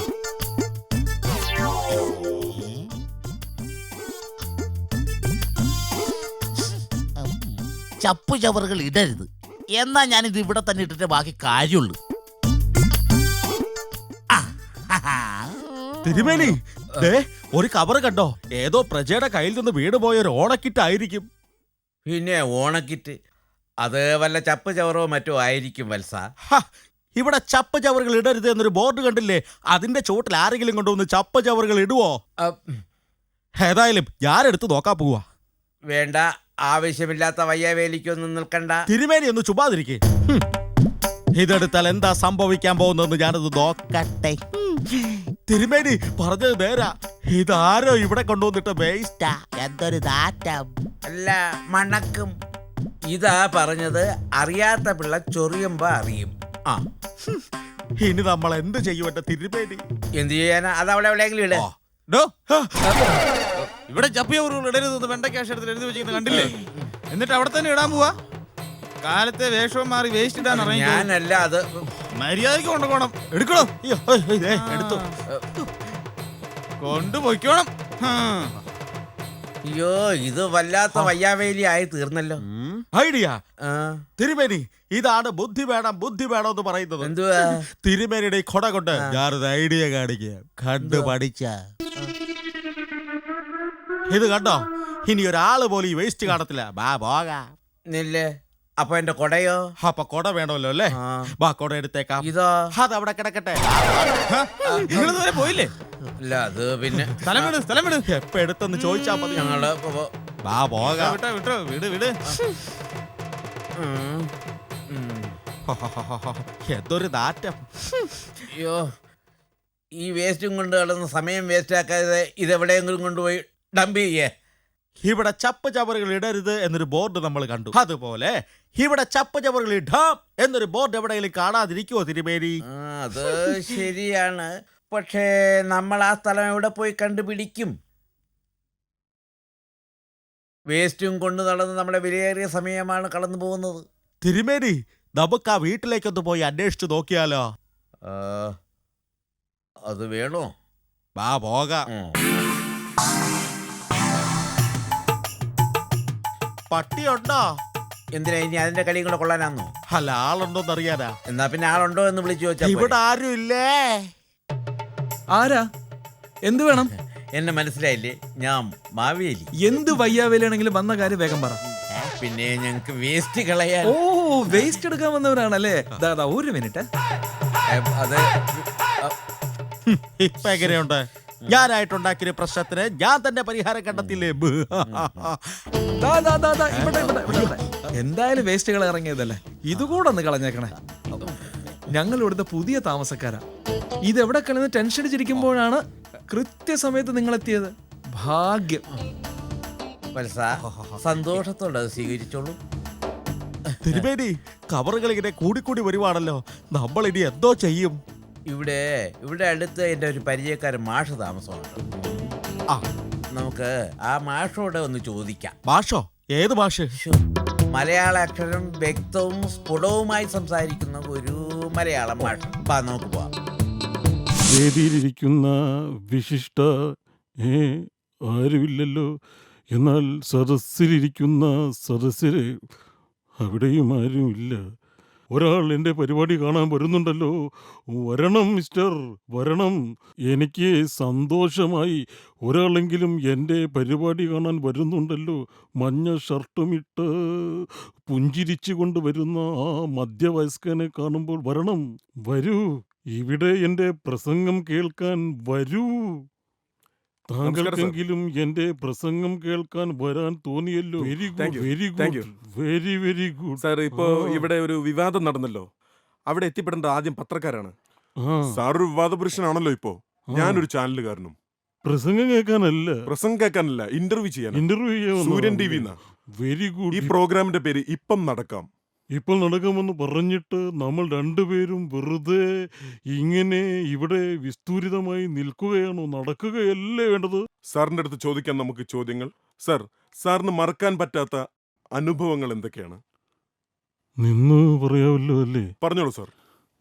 ചപ്പു ചവറുകൾ ഇടരുത്. എന്നാ ഞാൻ ഇത് ഇവിടെ തന്നെ ഇട്ടിട്ട് ബാക്കി കാര്യമുള്ളൂ. ആ, തിരുമേനി ദേ ഒരു കവർ കണ്ടോ? ഏതോ പ്രജയുടെ കയ്യിൽ നിന്ന് വീണ് പോയ ഒരു ഓണക്കിറ്റ് ആയിരിക്കും പിന്നെ ഓണക്കിറ്റ് അത് വല്ല ചപ്പ് ചവറോ മറ്റോ ആയിരിക്കും വത്സ. ഹ, ഇവിടെ ചപ്പ് ചവറുകൾ ഇടരുത് എന്നൊരു ബോർഡ് കണ്ടില്ലേ? അതിന്റെ ചോട്ടിൽ ആരെങ്കിലും കൊണ്ടുവന്ന് ചപ്പ് ചവറുകൾ ഇടുവോ? അ, ഏതായാലും ഞാനെടുത്ത് നോക്കാൻ പോവാ. വേണ്ട ആവശ്യമില്ലാത്ത വയ്യാവേലിക്കൊന്നും നിൽക്കണ്ട. തിരുമേനി ഒന്ന് ചുമ്മാതിരിക്കേ. ഇതെടുത്താൽ എന്താ സംഭവിക്കാൻ പോകുന്നതെന്ന് ഞാനത് നോക്കട്ടെ. തിരുമേനി പറഞ്ഞത് നേരാ. ഇതാരോ ഇവിടെ കൊണ്ടുവന്നിട്ട് വേസ്റ്റാ എന്തൊരു നാറ്റം. അല്ല മണക്കും. ഇതാ പറഞ്ഞത് അറിയാത്ത പിള്ള ചൊറിയുമ്പോ അറിയും. ആ. ഇനി നമ്മൾ എന്ത് ചെയ്യും എന്റെ തിരുമേനി? എന്ത് ചെയ്യാനാ? അത് അവിടെ എവിടെയെങ്കിലും ഇട. ഡോ, ഇവിടെ ഇടരുതെന്ന് വെണ്ടയ്ക്ക അക്ഷരത്തിൽ എഴുതി വെച്ചിരുന്നു കണ്ടില്ലേ? എന്നിട്ട് അവിടെ തന്നെ ഇടാൻ പോവാ. കാലത്തെ വേഷവും മാറി വേസ്റ്റ് ഇടാൻ ഇറങ്ങി ഞാനല്ല അത്. മര്യാദയ്ക്ക് കൊണ്ടുപോകണം. എടുക്കണോ? അയ്യോ, എടുത്തു. കൊണ്ടുപോയിക്കോണം. അയ്യോ ഇത് വല്ലാത്ത വയ്യാവേലി ആയി തീർന്നല്ലോ. ഐഡിയ. തിരുമേനി ഇതാണ് ബുദ്ധി വേണം ബുദ്ധി വേണം എന്ന് പറയുന്നത്. എന്തുവാ? തിരുമേനിയുടെ കൊട കൊണ്ട് ഞാനൊരു ഐഡിയ കാണിക്കുക. കണ്ടു പഠിച്ച. ഇത് കണ്ടോ? ഇനി ഒരാൾ പോലും ഈ വേസ്റ്റ് കാണത്തില്ല. ബാ പോകാ. അപ്പൊ എന്റെ കൊടയോ? അപ്പൊ കൊട വേണമല്ലോ അല്ലേ? ബാ കൊട എടുത്തേക്കാം. ഇതോ. അത് അവിടെ കിടക്കട്ടെ. നിങ്ങളിതുവരെ പോയില്ലേ? അല്ല അത് പിന്നെ. സ്ഥലം വിട് സ്ഥലം വിട്. എപ്പ എടുത്തെന്ന് ചോദിച്ചാ മതി. ഞങ്ങൾ ബാ പോകാം. വിട്ടോ വിട്ടോ വിട് വിട്. എന്തൊരു നാറ്റം. അയ്യോ ഈ വേസ്റ്റും കൊണ്ട് കിടന്ന് സമയം വേസ്റ്റ് ആക്കാതെ ഇതെവിടെയെങ്കിലും കൊണ്ടുപോയി ഡംപ് ചെയ്യേ. ഇവിടെ ചപ്പ് ചവറുകൾ ഇടരുത് എന്നൊരു ബോർഡ് നമ്മൾ കണ്ടു. അതുപോലെ ഇവിടെ ചപ്പ് ചവറുകൾ ഇടാം എന്നൊരു ബോർഡ് എവിടെയെങ്കിലും കാണാതിരിക്കുവോ തിരുമേനി? അത് ശരിയാണ്. പക്ഷേ നമ്മൾ ആ സ്ഥലം എവിടെ പോയി കണ്ടുപിടിക്കും? വേസ്റ്റും കൊണ്ട് നടന്ന് നമ്മുടെ വിലയേറിയ സമയമാണ് കടന്നു പോകുന്നത്. തിരുമേനി നമുക്ക് ആ വീട്ടിലേക്കൊന്ന് പോയി അന്വേഷിച്ചു നോക്കിയാലോ? അത് വേണോ? വാ പോകാം. പട്ടിയുണ്ടോ? എന്തിനാ ഇനി അതിന്റെ കളിയും കൂടെ കൊള്ളാനാന്നോ? അല്ല ആളുണ്ടോന്ന് അറിയാനാ. എന്നാ പിന്നെ ആളുണ്ടോ എന്ന് വിളിച്ചു ചോദിച്ചാ ഇവിടെ പോരെ. ആരും ഇല്ലേ? ആരാ? എന്ത് വേണം? എന്നെ മനസ്സിലായില്ലേ? ഞാൻ മാവേലി. എന്ത് വയ്യാവേലാണെങ്കിലും വന്ന കാര്യം വേഗം പറ. പിന്നെ ഞങ്ങക്ക് വേസ്റ്റ് കളയാൻ. ഓ വേസ്റ്റ് എടുക്കാൻ വന്നവരാണല്ലേ? ദാ ദാ ഒരു മിനിറ്റ്. ഏ, അത് ഇപ്പൊ എങ്ങനെയുണ്ട്? ഞാനായിട്ടുണ്ടാക്കിയ പ്രശ്നത്തിന് ഞാൻ തന്നെ പരിഹാരം കണ്ടെത്തില്ലേ ബ്. ദാ, ദാ, ദാ, ദാ, ഇവിടെ, ഇവിടെ, ഇവിടെ, ഇവിടെ. എന്തായാലും വേസ്റ്റുകൾ ഇറങ്ങിയതല്ലേ? ഇതുകൂടെ ഒന്ന് കളഞ്ഞേക്കണേ. ഞങ്ങൾ ഇവിടുത്തെ പുതിയ താമസക്കാരാ. ഇതെവിടെ കളഞ്ഞ് ടെൻഷൻ അടിച്ചിരിക്കുമ്പോഴാണ് കൃത്യസമയത്ത് നിങ്ങൾ എത്തിയത് ഭാഗ്യം. വത്സ സന്തോഷത്തോടെ അത് സ്വീകരിച്ചോളൂ. തിരുമേനി കവറുകൾ ഇങ്ങനെ കൂടിക്കൂടി വരുവാണല്ലോ. നമ്മൾ ഇനി എന്തോ ചെയ്യും? ഇവിടെ ഇവിടെ അടുത്ത് എന്റെ ഒരു പരിചയക്കാരൻ മാഷ താമസമുണ്ട്. ആ. നമുക്ക് ആ മാഷോട് ഒന്ന് ചോദിക്കാം. ഭാഷോ ഏത് ഭാഷ ശ്ശോ, മലയാള അക്ഷരം വ്യക്തവും സ്ഫുടവുമായി സംസാരിക്കുന്ന ഒരു മലയാള മാഷ്. വാ നമുക്ക് പോവാം. വേദിയിലിരിക്കുന്ന വിശിഷ്ട ഏ ആരുമില്ലല്ലോ. എന്നാൽ സദസ്സിലിരിക്കുന്ന സദസ്സിൽ അവിടെയും ആരുമില്ല. ഒരാൾ എന്റെ പരിപാടി കാണാൻ വരുന്നുണ്ടല്ലോ. വരണം മിസ്റ്റർ വരണം. എനിക്ക് സന്തോഷമായി. ഒരാളെങ്കിലും എന്റെ പരിപാടി കാണാൻ വരുന്നുണ്ടല്ലോ. മഞ്ഞ ഷർട്ടുമിട്ട് പുഞ്ചിരിച്ചു കൊണ്ട് വരുന്ന ആ മധ്യവയസ്കനെ കാണുമ്പോൾ വരണം. വരൂ. ഇവിടെ എന്റെ പ്രസംഗം കേൾക്കാൻ വരൂ. താങ്കൾക്കെങ്കിലും എന്റെ പ്രസംഗം കേൾക്കാൻ വരാൻ തോന്നിയല്ലോ. Very good very good very very good sir ഇപ്പോ ഇവിടെ ഒരു വിവാദം നടന്നല്ലോ. അവിടെ എത്തിപ്പെടേണ്ട ആദ്യം പത്രക്കാരാണ്. സാർ ഒരു വിവാദ പുരുഷനാണല്ലോ ഇപ്പോ ഞാനൊരു ചാനലുകാരനും. പ്രസംഗം കേൾക്കാനല്ല. പ്രസംഗം കേൾക്കാനല്ല ഇന്റർവ്യൂ ചെയ്യാൻ interview Suryan T V very ഈ പ്രോഗ്രാമിന്റെ പേര് ഇപ്പം നടക്കാം. ഇപ്പോൾ നടക്കുമെന്ന് പറഞ്ഞിട്ട് നമ്മൾ രണ്ടുപേരും വെറുതെ ഇങ്ങനെ ഇവിടെ വിസ്തൂരിതമായി നിൽക്കുകയാണോ? നടക്കുകയല്ലേ വേണ്ടത്? സാറിന്റെ അടുത്ത് ചോദിക്കാൻ നമുക്ക് ചോദ്യങ്ങൾ. സാർ സാറിന് മറക്കാൻ പറ്റാത്ത അനുഭവങ്ങൾ എന്തൊക്കെയാണ്? നിന്ന് പറയാമല്ലോ അല്ലേ? പറഞ്ഞോളൂ സാർ.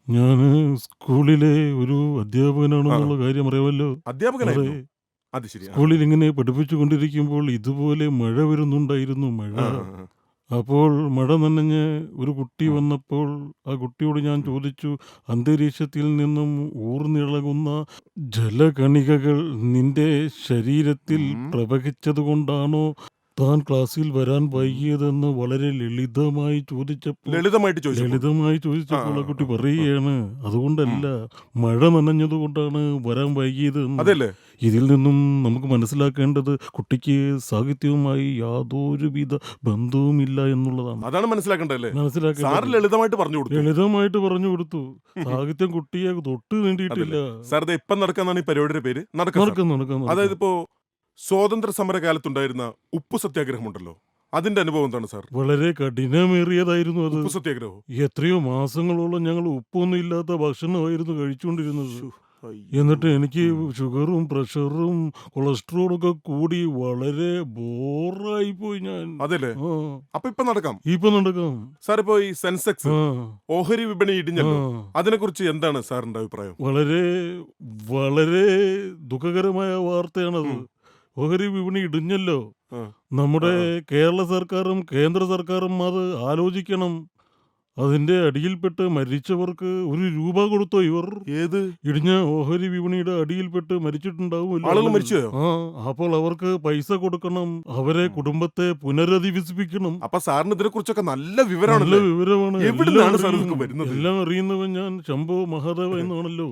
ഞാൻ സ്കൂളിലെ ഒരു അധ്യാപകനാണെന്നുള്ള കാര്യം അറിയാമല്ലോ. അതെ. അത് ശരി സ്കൂളിൽ ഇങ്ങനെ പഠിപ്പിച്ചുകൊണ്ടിരിക്കുമ്പോൾ ഇതുപോലെ മഴ വരുന്നുണ്ടായിരുന്നു മഴ. അപ്പോൾ മഴ നനഞ്ഞ് ഒരു കുട്ടി വന്നപ്പോൾ ആ കുട്ടിയോട് ഞാൻ ചോദിച്ചു അന്തരീക്ഷത്തിൽ നിന്നും ഊർന്നിളകുന്ന ജലകണികകൾ നിന്റെ ശരീരത്തിൽ ഉം. പ്രവഹിച്ചതുകൊണ്ടാണോ താൻ ക്ലാസ്സിൽ വരാൻ വൈകിയതെന്ന് വളരെ ലളിതമായി ചോദിച്ചപ്പോൾ ലളിതമായിട്ട് ചോദിച്ചു ലളിതമായി ചോദിച്ചപ്പോൾ ആ കുട്ടി പറയുകയാണ് അതുകൊണ്ടല്ല മഴ നനഞ്ഞതുകൊണ്ടാണ് വരാൻ വൈകിയത് എന്ന്." അതെല്ലേ? ഇതിൽ നിന്നും നമുക്ക് മനസ്സിലാക്കേണ്ടത് കുട്ടിക്ക് സാഹിത്യവുമായി യാതൊരുവിധ ബന്ധവുമില്ല എന്നുള്ളതാണ്. അതാണ് മനസ്സിലാക്കേണ്ടത്. മനസ്സിലാക്കി മനസ്സിലാക്കേണ്ടത് ലളിതമായിട്ട് പറഞ്ഞു കൊടുത്തു. ലളിതമായിട്ട് പറഞ്ഞു കൊടുത്തു. സാഹിത്യം കുട്ടിയെ തൊട്ട് നീണ്ടിയിട്ടില്ല സാർ ഇപ്പം നടക്കാന്നാണ് ഈ പരിപാടിയുടെ പേര്. നടക്കുന്നു നടക്കുന്നു നടക്കും നടക്കും അതായത് ഇപ്പോ സ്വാതന്ത്ര്യ സമരകാലത്തുണ്ടായിരുന്ന ഉപ്പു സത്യാഗ്രഹമുണ്ടല്ലോ. അതിന്റെ അനുഭവം എന്താണ് സാർ? വളരെ കഠിനമേറിയതായിരുന്നു അത്. ഉപ്പു സത്യാഗ്രഹം. എത്രയോ മാസങ്ങളോളം ഞങ്ങൾ ഉപ്പൊന്നും ഇല്ലാത്ത ഭക്ഷണമായിരുന്നു കഴിച്ചുകൊണ്ടിരുന്നത്. എന്നിട്ട് എനിക്ക് ഷുഗറും പ്രഷറും കൊളസ്ട്രോളും ഒക്കെ കൂടി വളരെ ബോറായി പോയി ഞാൻ. അതല്ലേ? ആ, അപ്പൊ ഇപ്പൊ നടക്കാം. ഇപ്പൊ നടക്കാം. സാർ ഇപ്പൊ ഈ സെൻസെക്സ് ആ, ഓഹരി വിപണി ഇടിഞ്ഞ ആ. അതിനെ കുറിച്ച് എന്താണ് സാറിന്റെ അഭിപ്രായം? വളരെ വളരെ ദുഃഖകരമായ വാർത്തയാണത്. ഓഹരി വിപണി ഇടിഞ്ഞല്ലോ. നമ്മുടെ കേരള സർക്കാരും കേന്ദ്ര സർക്കാരും അത് ആലോചിക്കണം. അതിന്റെ അടിയിൽപ്പെട്ട് മരിച്ചവർക്ക് ഒരു രൂപ കൊടുത്തോ ഇവർ? ഏത്? ഇടിഞ്ഞ ഓഹരി വിപണിയുടെ അടിയിൽപ്പെട്ട് മരിച്ചിട്ടുണ്ടാവും. മരിച്ചുപോയോ? ആ അപ്പോൾ അവർക്ക് പൈസ കൊടുക്കണം. അവരെ കുടുംബത്തെ പുനരധിവസിപ്പിക്കണം. അപ്പൊ സാറിന് ഇതിനെ കുറിച്ചൊക്കെ നല്ല നല്ല വിവരമാണ്. ഇതൊക്കെ വരുന്നത്? എല്ലാം അറിയുന്നവൻ ഞാൻ ശംഭു മഹാദേവ എന്നാണല്ലോ.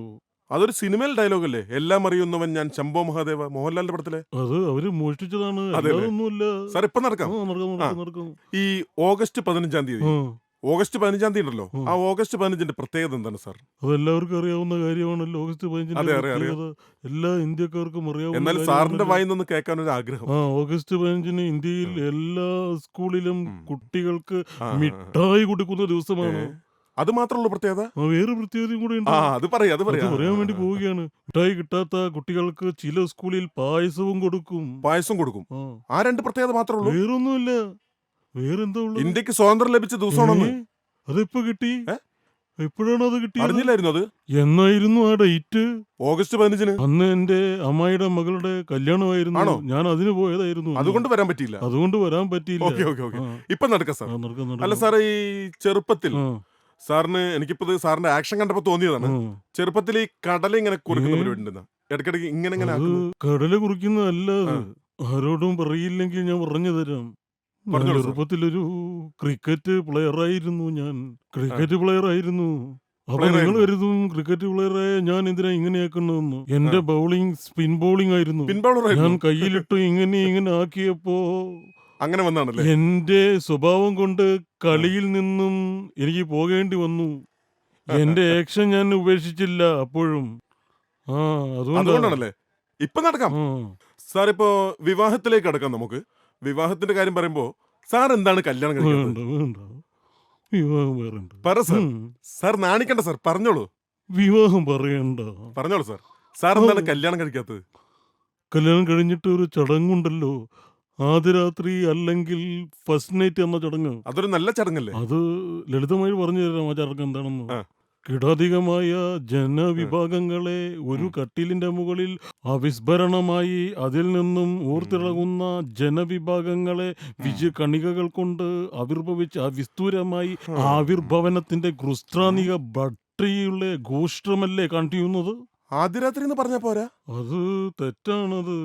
അതൊരു സിനിമയിൽ ഡയലോഗ് അല്ലേ എല്ലാം അറിയുന്നവൻ ഞാൻ ശംഭോ മഹാദേവ. മോഹൻലാലിന്റെ പടത്തിലെ? അത് അവർ മോഷ്ടിച്ചതാണ്. സാർ ഇപ്പൊ നടക്കാം. ഈ ഓഗസ്റ്റ് പതിനഞ്ചാം തീയതി. ഓഗസ്റ്റ് പതിനഞ്ചാം തീയതി ഉണ്ടല്ലോ. ആ. ഓഗസ്റ്റ് പതിനഞ്ചിന്റെ പ്രത്യേകത എന്താണ് സാർ? അതെല്ലാവർക്കും അറിയാവുന്ന കാര്യമാണല്ലോ ഓഗസ്റ്റ് പതിനഞ്ചിന്റെ അതെ, അറിയാം, അറിയാം. പ്രത്യേകത. എല്ലാ ഇന്ത്യക്കാർക്കും അറിയാവുന്ന എന്നാൽ സാറിന്റെ കാര്യമാണല്ലോ. വായിൽ നിന്ന് കേൾക്കാൻ ഒരു ആഗ്രഹം. ആ ഓഗസ്റ്റ് പതിനഞ്ചിന് ഇന്ത്യയിൽ എല്ലാ സ്കൂളിലും. കുട്ടികൾക്ക് ആ, മിഠായി കൊടുക്കുന്ന ദിവസമാണ്. ഏ? അത് മാത്രമുള്ള പ്രത്യേകത? വേറെ പ്രത്യേകതയും കൂടെ ഉണ്ട്. ആ അത് പറയാ അത് അത് പറയാ. പറയാൻ വേണ്ടി പോവുകയാണ്. മിഠായി കിട്ടാത്ത കുട്ടികൾക്ക് ചില സ്കൂളിൽ പായസവും കൊടുക്കും. പായസം കൊടുക്കും. ആ. ആ രണ്ട് പ്രത്യേകത മാത്രമേ ഉള്ളൂ? വേറൊന്നുമില്ല. വേറെന്താ ഉള്ളത്? ഇന്ത്യയ്ക്ക് സ്വാതന്ത്ര്യം ലഭിച്ച ദിവസമാണെന്ന്? ഏ? അതെപ്പോ കിട്ടി? ഏ? എപ്പോഴാണ് അത് കിട്ടിയത്? അറിഞ്ഞില്ലായിരുന്നു അത്. എന്നായിരുന്നു ആ ഡേറ്റ്? ഓഗസ്റ്റ് പതിനഞ്ചിന്. അന്ന് എന്റെ അമ്മായിയുടെ മകളുടെ കല്യാണമായിരുന്നു. ആണോ? ഞാൻ അതിന് പോയതായിരുന്നു. അതുകൊണ്ട് വരാൻ പറ്റിയില്ല. അതുകൊണ്ട് വരാൻ പറ്റിയില്ല. Okay okay okay. ആ, ഇപ്പൊ നടക്കാം സാർ. ആ, നടക്കാം, നടക്കാം. അല്ല സാറേ ഈ ചെറുപ്പത്തിൽ ആ, സാറിന് എനിക്കിപ്പോ ഇത് സാറിന്റെ ആക്ഷൻ കണ്ടപ്പോ തോന്നിയതാണ്. ചെറുപ്പത്തിൽ ഈ കടല ഇങ്ങനെ കുറുക്കുന്ന? പരിപാടി ഉണ്ടെന്ന് ഇടയ്ക്കിടയ്ക്ക് ഇങ്ങനെ ഇങ്ങനെ അത് ആക്കുന്നു. കടല കുറിക്കുന്നതല്ല അത്. ആരോടും പറയില്ലെങ്കിൽ ഞാൻ പറഞ്ഞു തരാം. ഞാൻ പറഞ്ഞോളൂ സാർ. ചെറുപ്പത്തിലൊരു ക്രിക്കറ്റ് പ്ലെയർ ആയിരുന്നു ഞാൻ. ക്രിക്കറ്റ് പ്ലെയർ ആയിരുന്നു. അപ്പൊ player നിങ്ങൾ ആയിരുന്നു. കരുതും ക്രിക്കറ്റ് പ്ലെയറായ ഞാൻ എന്തിനാ ഇങ്ങനെയാക്കണമെന്ന് എന്റെ ബൗളിംഗ് സ്പിൻ ബോളിംഗ് ആയിരുന്നു. ഞാൻ ആയിരുന്നു. കയ്യിലിട്ട് ഇങ്ങനെ ഇങ്ങനെ ആക്കിയപ്പോ അങ്ങനെ വന്നാണല്ലേ? എന്റെ സ്വഭാവം കൊണ്ട് കളിയിൽ നിന്നും എനിക്ക് പോകേണ്ടി വന്നു. എന്റെ ആക്ഷൻ ഞാൻ ഉപേക്ഷിച്ചില്ല അപ്പോഴും. ആ അതുകൊണ്ടാ അതുകൊണ്ടാണല്ലേ? ഇപ്പൊ നടക്കാം. ആ. സാർ ഇപ്പോ വിവാഹത്തിലേക്ക് അടക്കാം നമുക്ക്. വിവാഹത്തിന്റെ കാര്യം പറയുമ്പോ സാർ എന്താണ് കല്യാണം കഴിക്കുന്നത്? വേണ്ട വിവാഹം പറ സാർ. ഉം. സാർ നാണിക്കണ്ട സാർ പറഞ്ഞോളൂ. വിവാഹം പറയണ്ട. പറഞ്ഞോളൂ സാർ. സാർ എന്താണ് കല്യാണം കഴിക്കാത്തത്? കല്യാണം കഴിഞ്ഞിട്ട് ഒരു ചടങ്ങുണ്ടല്ലോ. ആദ്യ രാത്രി അല്ലെങ്കിൽ ഫസ്റ്റ് നൈറ്റ് എന്ന ചടങ്ങ്. അതൊരു നല്ല ചടങ്ങല്ലേ? അത് ലളിതമായി പറഞ്ഞു തരാം ആ ചടങ്ങ് എന്താണെന്ന്. ആ. കിടാധികമായ ജനവിഭാഗങ്ങളെ ഒരു കട്ടിലിന്റെ മുകളിൽ അവിസ്മരണമായി അതിൽ നിന്നും ഊർത്തിളകുന്ന ജനവിഭാഗങ്ങളെ വിജയ കണികകൾ കൊണ്ട് ആവിർഭവിച്ച വിസ്തൂരമായി ആവിർഭവനത്തിന്റെ ഗുസ്ത്രാനിക ബട്രിയുള്ള ഗോഷ്ടമല്ലേ കണ്ടിയുന്നത് ആദ്യ രാത്രി എന്ന് പറഞ്ഞ പോരാ? അത് തെറ്റാണത്.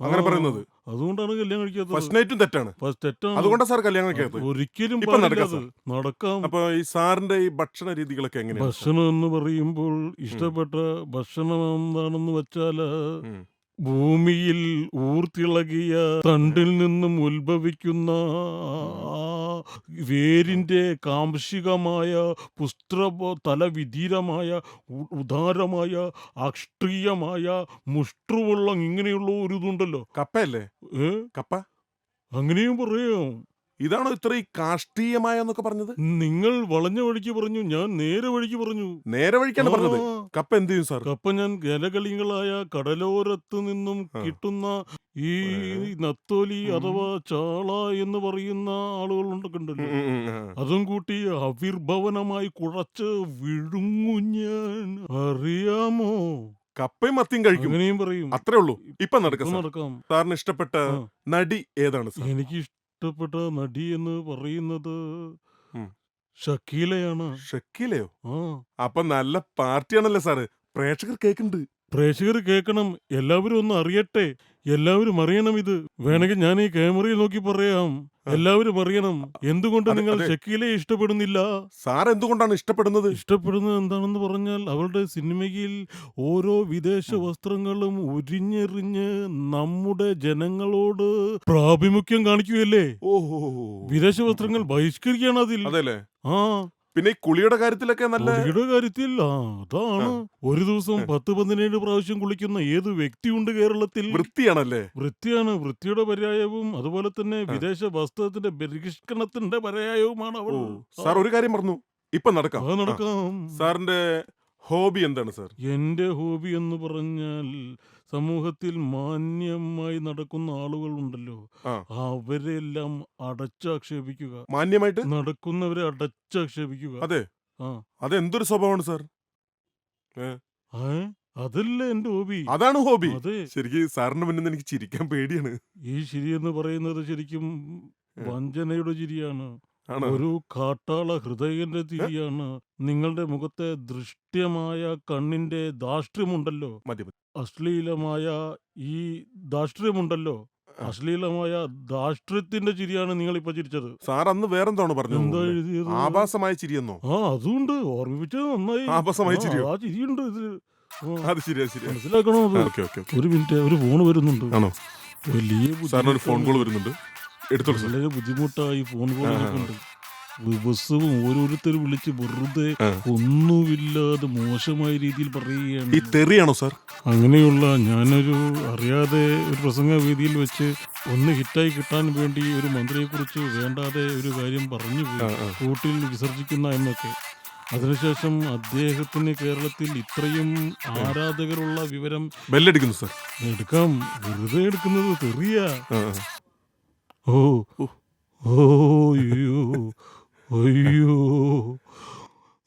അങ്ങനെ ആ, പറയുന്നത്. അതുകൊണ്ടാണ് കല്യാണം കഴിക്കാത്തത്. ഫസ്റ്റ് നൈറ്റും തെറ്റാണ്. ഫസ്റ്റ് തെറ്റാണ്. അതുകൊണ്ടാണ് സാർ കല്യാണം കഴിക്കാത്തത് ഒരിക്കലും ഇപ്പൊ നടക്കാം. നടക്കാം. അപ്പൊ ഈ സാറിന്റെ ഈ ഭക്ഷണ രീതികളൊക്കെ എങ്ങനെയാണ്? ഭക്ഷണം എന്ന് പറയുമ്പോൾ ഇഷ്ടപ്പെട്ട ഭക്ഷണം എന്താണെന്ന് വെച്ചാൽ ഉം. ഭൂമിയിൽ ഊർത്തിളകിയ തണ്ടിൽ നിന്നും ഉത്ഭവിക്കുന്ന വേരിന്റെ കാംശികമായ പുസ്ത്ര തലവിധീരമായ ഉദാരമായ അക്ഷീയമായ മുഷ്ട്രുവെള്ളം ഇങ്ങനെയുള്ള ഒരു ഇതുണ്ടല്ലോ. കപ്പയല്ലേ? കപ്പ? അങ്ങനെയും പറയാം. ഇതാണോ ഇത്ര ഈ കാഷ്ടീയമായ എന്നൊക്കെ പറഞ്ഞത്? നിങ്ങൾ വളഞ്ഞ വഴിക്ക് പറഞ്ഞു ഞാൻ നേരെ വഴിക്ക് പറഞ്ഞു. നേരെ വഴിക്കാണ് പറഞ്ഞത്. ആ. കപ്പ എന്ത് ചെയ്യും സാർ? കപ്പ ഞാൻ ഗലകളികളായ കടലോരത്ത് നിന്നും കിട്ടുന്ന ഈ നത്തോലി അഥവാ ചാള എന്ന് പറയുന്ന ആളുകൾ ഉണ്ടൊക്കെ അതും കൂട്ടി അവിർഭവനമായി കുഴച്ച് വിഴുങ്ങു ഞാൻ. അറിയാമോ? കപ്പയും മത്തിയും കഴിക്കും. അങ്ങനെയും പറയും. അത്രേ ഉള്ളൂ. ഇപ്പൊ നടക്കാം ഇപ്പൊ സാർ. നടക്കാം. സാറിന് ഇഷ്ടപ്പെട്ട ആ. നടി ഏതാണ് സാർ? എനിക്ക് ഇഷ്ടപ്പെട്ട നടി എന്ന് പറയുന്നത്. ഉം. ഷക്കീലയാണ്. ഷക്കീലയോ? ആ. അപ്പൊ നല്ല പാർട്ടിയാണല്ലേ സാറ്? പ്രേക്ഷകർ കേൾക്കുന്നുണ്ട് പ്രേക്ഷകർ കേൾക്കണം. എല്ലാവരും ഒന്ന് അറിയട്ടെ. എല്ലാവരും അറിയണം ഇത്. വേണമെങ്കിൽ ഞാൻ ഈ ക്യാമറയിൽ നോക്കി പറയാം. എല്ലാവരും അറിയണം. എന്തുകൊണ്ട് അതെ, നിങ്ങൾ അതെ. ഷക്കീലയെ ഇഷ്ടപ്പെടുന്നില്ല? സാർ എന്തുകൊണ്ടാണ് ഇഷ്ടപ്പെടുന്നത്? ഇഷ്ടപ്പെടുന്നത് എന്താണെന്ന് പറഞ്ഞാൽ അവളുടെ സിനിമയിൽ ഓരോ വിദേശ വസ്ത്രങ്ങളും ഉരിഞ്ഞെറിഞ്ഞ് നമ്മുടെ ജനങ്ങളോട് പ്രാഭിമുഖ്യം കാണിക്കുകയല്ലേ? ഓഹോ. വിദേശ വസ്ത്രങ്ങൾ ബഹിഷ്കരിക്കുകയാണ് അതിൽ. അതെല്ലേ? ആ. പിന്നെ ഈ കുളിയുടെ കാര്യത്തിലൊക്കെ നല്ല കുളിയുടെ കാര്യത്തിൽ ആ അതാണ്. ഒരു ദിവസം പത്ത് പതിനേഴ് പ്രാവശ്യം കുളിക്കുന്ന ഏത് വ്യക്തിയുണ്ട് കേരളത്തിൽ? വൃത്തിയാണല്ലേ? വൃത്തിയാണ്. വൃത്തിയുടെ പര്യായവും അതുപോലെ തന്നെ വിദേശ വസ്ത്രത്തിന്റെ ബഹിഷ്കരണത്തിന്റെ പര്യായവുമാണ് അവൾ. സാർ ഒരു കാര്യം പറഞ്ഞു ഇപ്പൊ നടക്കാം. ആ. നടക്കാം. സാറിന്റെ ഹോബി എന്താണ് സർ? എന്റെ ഹോബി എന്ന് പറഞ്ഞാൽ സമൂഹത്തിൽ മാന്യമായി നടക്കുന്ന ആളുകൾ ഉണ്ടല്ലോ അവരെല്ലാം അടച്ചാക്ഷേപിക്കുക. മാന്യമായിട്ട്? നടക്കുന്നവരെ അടച്ചാക്ഷേപിക്കുക. അതെ. ആ. അതെന്തൊരു സ്വഭാവമാണ് സർ? ഏ, ഏ? അതല്ല എന്റെ ഹോബി? അതാണ് ഹോബി. അതെ. ശരിക്കും സാറിന്റെ മുന്നിൽ നിന്ന് എനിക്ക് ചിരിക്കാൻ പേടിയാണ്. ഈ ശരി എന്ന് പറയുന്നത് ശരിക്കും വഞ്ചനയുടെ ചിരിയാണ്. ഒരു കാട്ടാള ഹൃദയന്റെ തീയാണ് നിങ്ങളുടെ മുഖത്തെ ദൃഷ്ടമായ കണ്ണിന്റെ ദാഷ്ട്ര്യമുണ്ടല്ലോ മതി മതി. അശ്ലീലമായ ഈ ദാഷ്ട്ര്യമുണ്ടല്ലോ അശ്ലീലമായ ദാഷ്ട്ര്യത്തിന്റെ ചിരിയാണ് നിങ്ങൾ ഇപ്പൊ ചിരിച്ചത്. സാർ അന്ന് വേറെന്താണ് പറഞ്ഞു? എന്താ എഴുതിയത്? ആഭാസമായ ചിരിയെന്നോ? ആ അതുണ്ട്. ഓർമ്മിപ്പിച്ചത് നന്നായി. ആഭാസമായ ചിരി ചിരിയോ? ആ ചിരിയുണ്ട് ഇത് അത് ശരിയാ ശരിയാ. മനസ്സിലാക്കണോ അത്? Okay okay okay. ഒരു മിനിറ്റ് ഒരു ഫോൺ വരുന്നുണ്ട്. ആണോ? വലിയ സാറിന് ഒരു ഫോൺ കോൾ വരുന്നുണ്ട്. എടുത്തോളൂ സാർ. വളരെ ബുദ്ധിമുട്ടായി ഫോൺ ദിവസവും ഓരോരുത്തർ വിളിച്ച് വെറുതെ ഒന്നുമില്ലാതെ മോശമായ രീതിയിൽ പറയുകയാണ്. ഈ തെറിയാണോ സാർ? അങ്ങനെയുള്ള ഞാനൊരു അറിയാതെ ഒരു പ്രസംഗ വേദിയിൽ വെച്ച് ഒന്ന് ഹിറ്റായി കിട്ടാൻ വേണ്ടി ഒരു മന്ത്രിയെ കുറിച്ച് വേണ്ടാതെ ഒരു കാര്യം പറഞ്ഞു പോയി. കൂട്ടിൽ വിസർജിക്കുന്ന എന്നൊക്കെ. അതിനുശേഷം അദ്ദേഹത്തിന് കേരളത്തിൽ ഇത്രയും ആരാധകരുള്ള വിവരം ബെല്ലടിക്കുന്നു സാർ. എടുക്കാം. വെറുതെ എടുക്കുന്നത് തെറിയാ. ഓ അയ്യോ അയ്യോ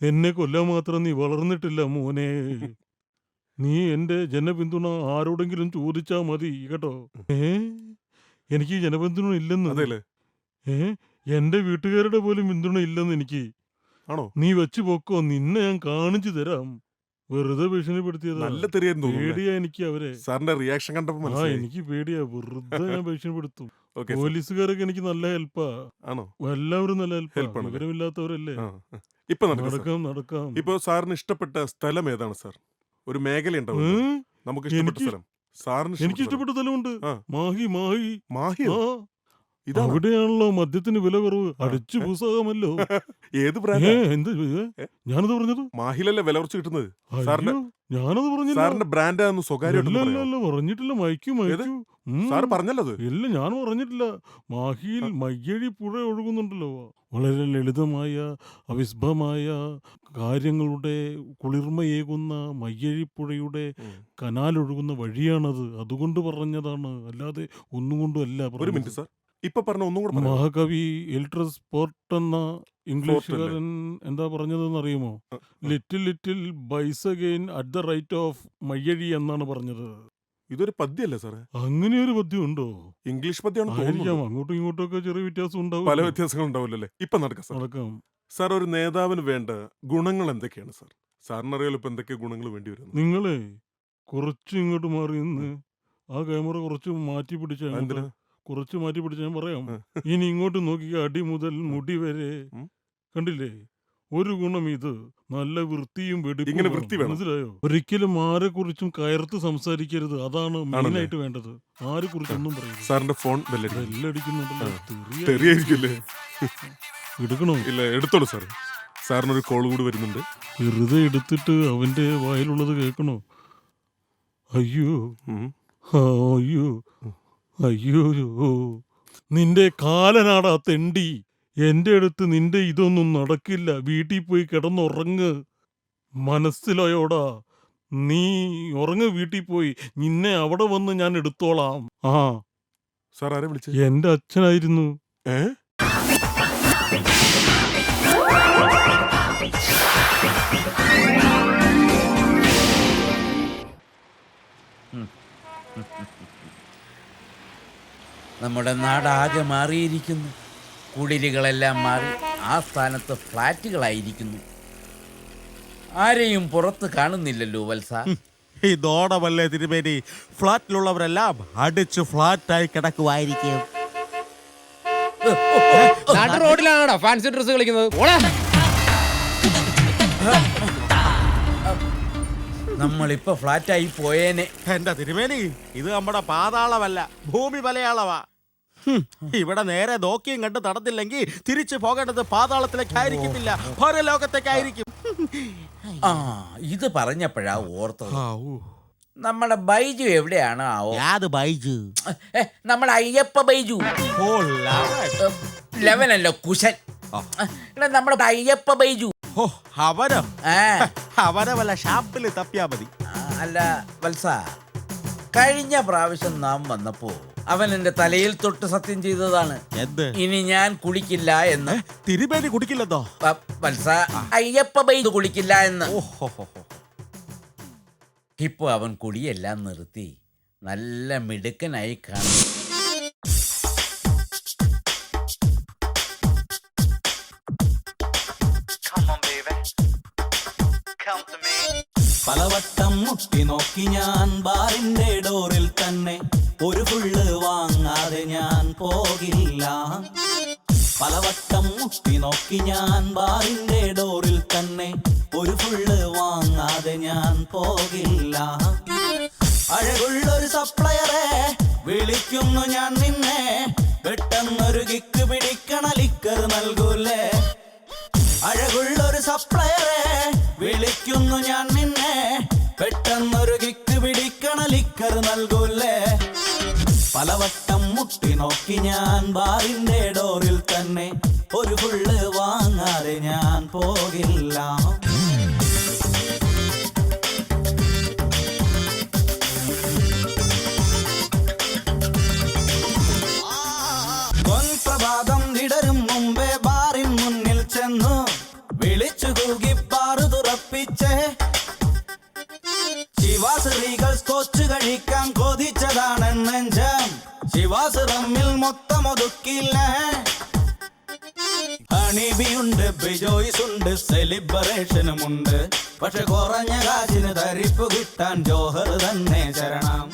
എന്നെ കൊല്ലാൻ മാത്രം നീ വളർന്നിട്ടില്ല മോനെ. നീ എന്റെ ജനപിന്തുണ ആരോടെങ്കിലും ചോദിച്ചാ മതി കേട്ടോ? ഏ? എനിക്ക് ജനപിന്തുണ ഇല്ലെന്ന്. ഏ? എന്റെ വീട്ടുകാരുടെ പോലും പിന്തുണ ഇല്ലെന്ന് എനിക്ക്. ആണോ? നീ വെച്ചു പോക്കോ നിന്നെ ഞാൻ കാണിച്ചു തരാം. വെറുതെ ഭീഷണിപ്പെടുത്തിയത് നല്ല തെറിയായിരുന്നു തോന്നുന്നു പേടിയാ എനിക്ക് അവരെ. സാറിന്റെ റിയാക്ഷൻ കണ്ടപ്പോ ആ മനസ്സിലായി. എനിക്ക് പേടിയാ. വെറുതെ ഞാൻ ഭീഷണിപ്പെടുത്തും. ഓക്കെ പോലീസുകാരൊക്കെ എനിക്ക് നല്ല ഹെൽപ്പാ ആണോ? എല്ലാവരും നല്ല Help ഹെൽപ്പാ? വിവരമില്ലാത്തവരല്ലേ? ആ. ഇപ്പൊ നടക്കാം സാർ. നടക്കാം നടക്കാം. ഇപ്പൊ സാറിന് ഇഷ്ടപ്പെട്ട സ്ഥലം ഏതാണ് സാർ ഒരു മേഖല ഉണ്ടാവും ഏ? നമുക്ക് ഇഷ്ടപ്പെട്ട എനിക്ക് സ്ഥലം. സാറിന് എനിക്ക് ഇഷ്ടപ്പെട്ട സ്ഥലമുണ്ട്. ആ. മാഹി മാഹി. മാഹിയോ? ആ. ഇതാ അവിടെയാണല്ലോ മദ്യത്തിന് വില കുറവ്. അടിച്ചു പുസ്തകമല്ലോ ഏത് ബ്രാൻഡ് എന്ത്? ഞാനത് പറഞ്ഞത്? മാഹിലല്ലേ വില കുറച്ച് കിട്ടുന്നത്? സാറിന്റെ അയ്യോ, ഞാനത് പറഞ്ഞില്ല. സാറിന്റെ ബ്രാൻഡാന്ന് ഇല്ല സ്വകാര്യമായിട്ട് ഇല്ല ഇല്ല പറഞ്ഞിട്ടില്ല. മയക്കു മയക്കു. ഉം. സാറ് പറഞ്ഞല്ലത്. ഇല്ല ഞാൻ പറഞ്ഞിട്ടില്ല. മാഹിയിൽ മയ്യഴി പുഴ ഒഴുകുന്നുണ്ടല്ലോ. വളരെ ലളിതമായ അവിസ്ഭമായ കാര്യങ്ങളുടെ കുളിർമയേകുന്ന മയ്യഴിപ്പുഴയുടെ ഉം. കനാലൊഴുകുന്ന വഴിയാണത്. അതുകൊണ്ട് പറഞ്ഞതാണ്. അല്ലാതെ ഒന്നുകൊണ്ടും അല്ല ഒരു പറഞ്ഞത്. മിനിറ്റ് സാർ ഇപ്പൊ പറഞ്ഞ ഒന്നും കൂടെ? മഹാകവി എൽട്രസ് പോർട്ട് എന്ന ഇംഗ്ലീഷുകാരൻ എന്താ പറഞ്ഞതെന്ന് അറിയുമോ little little byes again at the right of Mayyazhi എന്നാണ് പറഞ്ഞത്. ഇതൊരു പദ്യല്ലേ സാറേ? അങ്ങനെ ഒരു പദ്യം ഉണ്ടോ ഇംഗ്ലീഷ് പദ്യമാണ് ആയിരിക്കാം. തോന്നുന്നത് അങ്ങോട്ടും ഇങ്ങോട്ടും ഒക്കെ ചെറിയ വ്യത്യാസം ഉണ്ടാവും പല വ്യത്യാസങ്ങൾ ഉണ്ടാവില്ലല്ലേ ഇപ്പൊ നടക്കാം സാർ നടക്കാം. സാർ ഒരു നേതാവിന് വേണ്ട ഗുണങ്ങൾ എന്തൊക്കെയാണ് സാർ? സാറിനറിയാലോ ഇപ്പൊ എന്തൊക്കെ ഗുണങ്ങൾ വേണ്ടി വരുന്നത് നിങ്ങളെ കുറച്ച് ഇങ്ങോട്ട് മാറി നിന്ന് ആ ക്യാമറ കുറച്ച് മാറ്റി പിടിച്ചാൽ എന്തിനാ കുറച്ച് മാറ്റി പിടിച്ച് ഞാൻ പറയാം. ഇനി ഇങ്ങോട്ട് നോക്കി അടി മുതൽ മുടി വരെ. കണ്ടില്ലേ? ഒരു ഗുണം ഇത്. നല്ല വൃത്തിയും വെടിപ്പും ഇങ്ങനെ വൃത്തി. മനസ്സിലായോ? ഒരിക്കലും ആരെ കുറിച്ചും കയർത്ത് സംസാരിക്കരുത്. അതാണ്? മെയിനായിട്ട് വേണ്ടത്. ആരെ കുറിച്ചൊന്നും പറയും സാറിന്റെ ഫോൺ ബെല്ലടിക്കുന്നുണ്ടല്ലോ. എടുക്കണോ? ഇല്ല എടുത്തോളൂ സാർ സാറിനൊരു കോൾ കൂടി വരുന്നുണ്ട്. വെറുതെ എടുത്തിട്ട് അവന്റെ വായിലുള്ളത് കേൾക്കണോ? അയ്യോ. അയ്യോ. അയ്യോ നിന്റെ കാലനാടാ തെണ്ടി. എന്റെ അടുത്ത് നിന്റെ ഇതൊന്നും നടക്കില്ല. വീട്ടിൽ പോയി കിടന്നുറങ്ങ്. മനസ്സിലായോടാ. നീ ഉറങ്ങ് വീട്ടിൽ പോയി. നിന്നെ അവിടെ വന്ന് ഞാൻ എടുത്തോളാം. ആ. സാർ ആരെ വിളിച്ചു? എന്റെ അച്ഛനായിരുന്നു. ഏ? നമ്മുടെ നാടാകെ മാറിയിരിക്കുന്നു. കുടിലുകളെല്ലാം മാറി ആ സ്ഥാനത്ത് ഫ്ലാറ്റുകളായിരിക്കുന്നു. ആരെയും പുറത്ത് കാണുന്നില്ലല്ലോ വത്സ. ഇതോടമല്ലേ തിരുമേനി ഫ്ലാറ്റിലുള്ളവരെല്ലാം അടിച്ച് ഫ്ലാറ്റായി കിടക്കുമായിരിക്കും റോഡിലാണോ ഫാൻസി ഡ്രസ് കളിക്കുന്നത്. ഓടാ നമ്മളിപ്പോ ഫ്ലാറ്റായി പോയേനെ. എന്റെ തിരുമേനി ഇത് നമ്മുടെ പാതാളമല്ല ഭൂമി പലയാളവാ ഇവിടെ നേരെ നോക്കിയും കണ്ട് നടന്നില്ലെങ്കിൽ തിരിച്ചു പോകേണ്ടത് പാതാളത്തിലേക്കായിരിക്കത്തില്ല ലോകത്തേക്കായിരിക്കും ആ ഇത് പറഞ്ഞപ്പോഴാ ഓർത്തത്. നമ്മുടെ ബൈജു എവിടെയാണ് ആവോ? യാത് ബൈജു. നമ്മുടെ അയ്യപ്പ ബൈജു. ലെവനല്ലോ കുശൻ. നമ്മുടെ അയ്യപ്പ ബൈജു. ഓ അവനോ ആ അവനെ വല്ല ഷാപ്പിൽ തപ്പിയാ മതി. ആ, അല്ല വത്സ കഴിഞ്ഞ പ്രാവശ്യം നാം വന്നപ്പോ അവൻ എന്റെ തലയിൽ തൊട്ട് സത്യം ചെയ്തതാണ്. എന്ത്? ഇനി ഞാൻ കുളിക്കില്ല എന്ന്. തിരുമേനി കുടിക്കില്ലെന്നോ? വത്സ അയ്യപ്പ ബൈത് കുളിക്കില്ല എന്ന്. ഓഹോ ഇപ്പൊ അവൻ കുടിയെല്ലാം നിർത്തി. നല്ല മിടുക്കനായി കാണും. മുട്ടി നോക്കി ഞാൻ ബാറിന്റെ ഡോറിൽ തന്നെ. ഒരു ഫുള്ള് വാങ്ങാതെ ഞാൻ പോകില്ല. പലവട്ടം മുട്ടി നോക്കി ഞാൻ ബാറിന്റെ ഡോറിൽ തന്നെ. ഒരു ഫുള്ള് വാങ്ങാതെ ഞാൻ പോകില്ല. അഴകുള്ളൊരു സപ്ലയറെ വിളിക്കുന്നു ഞാൻ നിന്നെ. പെട്ടെന്നൊരു കിക്ക് പിടിക്കണ ലിക്കർ നൽകൂലേ. അഴകുള്ളൊരു സപ്ലയറെ വിളിക്കുന്നു ഞാൻ നിന്നെ. പെട്ടെന്നൊരു കിക്ക് പിടിക്കണ ലിക്കർ നൽകൂല്ലേ? പലവട്ടം മുട്ടി നോക്കി ഞാൻ ബാറിന്റെ ഡോറിൽ തന്നെ ഒരു ഫുള്ള് വാങ്ങാതെ ഞാൻ പോകില്ല. ബിജോയ്സ് ഉണ്ട് സെലിബ്രേഷനും ഉണ്ട്. പക്ഷെ കുറഞ്ഞ കാശിന് തരിപ്പ് കിട്ടാൻ ജോഹർ തന്നെ ശരണം.